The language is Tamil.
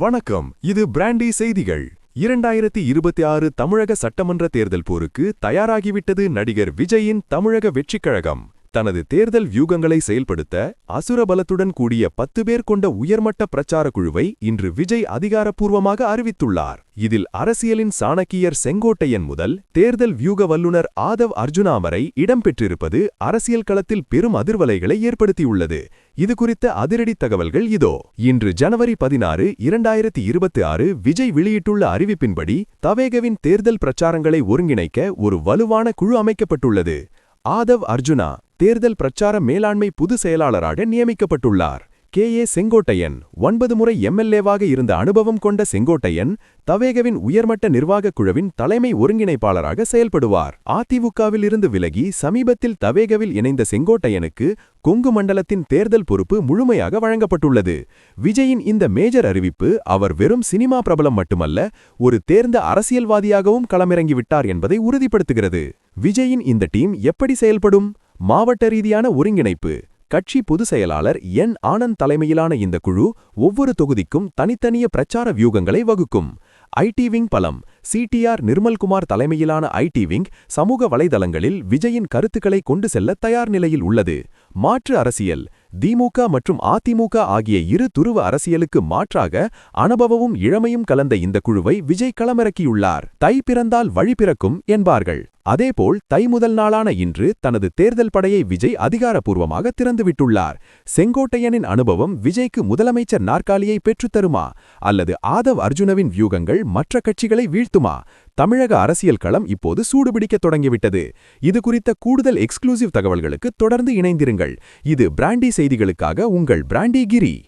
வணக்கம். இது பிராண்டி செய்திகள். இரண்டாயிரத்தி இருபத்தி ஆறு தமிழக சட்டமன்ற தேர்தல் போருக்கு தயாராகிவிட்டது நடிகர் விஜயின் தமிழக வெற்றிக் கழகம் தனது தேர்தல் வியூகங்களை செயல்படுத்த அசுரபலத்துடன் கூடிய பத்து பேர் கொண்ட உயர்மட்ட பிரச்சார குழுவை இன்று விஜய் அதிகாரப்பூர்வமாக அறிவித்துள்ளார். இதில் அரசியலின் சாணக்கியர் செங்கோட்டையன் முதல் தேர்தல் வியூக வல்லுநர் ஆதவ் அர்ஜுனா வரை இடம்பெற்றிருப்பது அரசியல் களத்தில் பெரும் அதிர்வலைகளை ஏற்படுத்தியுள்ளது. இது குறித்த அதிரடி தகவல்கள் இதோ. இன்று ஜனவரி பதினாறு இரண்டாயிரத்தி இருபத்தி ஆறு விஜய் வெளியிட்டுள்ள அறிவிப்பின்படி தவேகவின் தேர்தல் பிரச்சாரங்களை ஒருங்கிணைக்க ஒரு வலுவான குழு அமைக்கப்பட்டுள்ளது. ஆதவ் அர்ஜுனா தேர்தல் பிரச்சார மேலாண்மை புது செயலாளராக நியமிக்கப்பட்டுள்ளார். கே. ஏ. செங்கோட்டையன் ஒன்பது முறை எம்எல்ஏவாக இருந்த அனுபவம் கொண்ட செங்கோட்டையன் தவேகவின் உயர்மட்ட நிர்வாகக் குழுவின் தலைமை ஒருங்கிணைப்பாளராக செயல்படுவார். அதிமுகவில் இருந்து விலகி சமீபத்தில் தவேகவில் இணைந்த செங்கோட்டையனுக்கு கொங்கு மண்டலத்தின் தேர்தல் பொறுப்பு முழுமையாக வழங்கப்பட்டுள்ளது. விஜயின் இந்த மேஜர் அறிவிப்பு அவர் வெறும் சினிமா பிரபலம் மட்டுமல்ல ஒரு தேர்ந்த அரசியல்வாதியாகவும் களமிறங்கிவிட்டார் என்பதை உறுதிப்படுத்துகிறது. விஜயின் இந்த டீம் எப்படி செயல்படும்? மாவட்ட ரீதியான ஒருங்கிணைப்பு கட்சி பொதுச் செயலாளர் என். ஆனந்த் தலைமையிலான இந்த குழு ஒவ்வொரு தொகுதிக்கும் தனித்தனிய பிரச்சார வியூகங்களை வகுக்கும். ஐடி விங் பலம் சிடிஆர் நிர்மல்குமார் தலைமையிலான ஐடி விங் சமூக வலைதளங்களில் விஜயின் கருத்துக்களை கொண்டு செல்ல தயார் நிலையில் உள்ளது. மாற்று அரசியல் திமுக மற்றும் அதிமுக ஆகிய இரு துருவ அரசியலுக்கு மாற்றாக அனுபவமும் இளமையும் கலந்த இந்த குழுவை விஜய் களமிறக்கியுள்ளார். தை பிறந்தால் வழி பிறக்கும் என்பார்கள். அதேபோல் தை முதல் நாளான இன்று தனது தேர்தல் படையை விஜய் அதிகாரப்பூர்வமாக திறந்துவிட்டுள்ளார். செங்கோட்டையனின் அனுபவம் விஜய்க்கு முதலமைச்சர் நாற்காலியை பெற்றுத்தருமா அல்லது ஆதவ் அர்ஜுனவின் வியூகங்கள் மற்ற கட்சிகளை வீழ்த்துமா? தமிழக அரசியல் களம் இப்போது சூடுபிடிக்க தொடங்கிவிட்டது. இது குறித்த கூடுதல் எக்ஸ்க்ளூசிவ் தகவல்களுக்கு தொடர்ந்து இணைந்திருங்கள். இது பிராண்டி செய்திகளுக்காக உங்கள் பிராண்டி கிரி.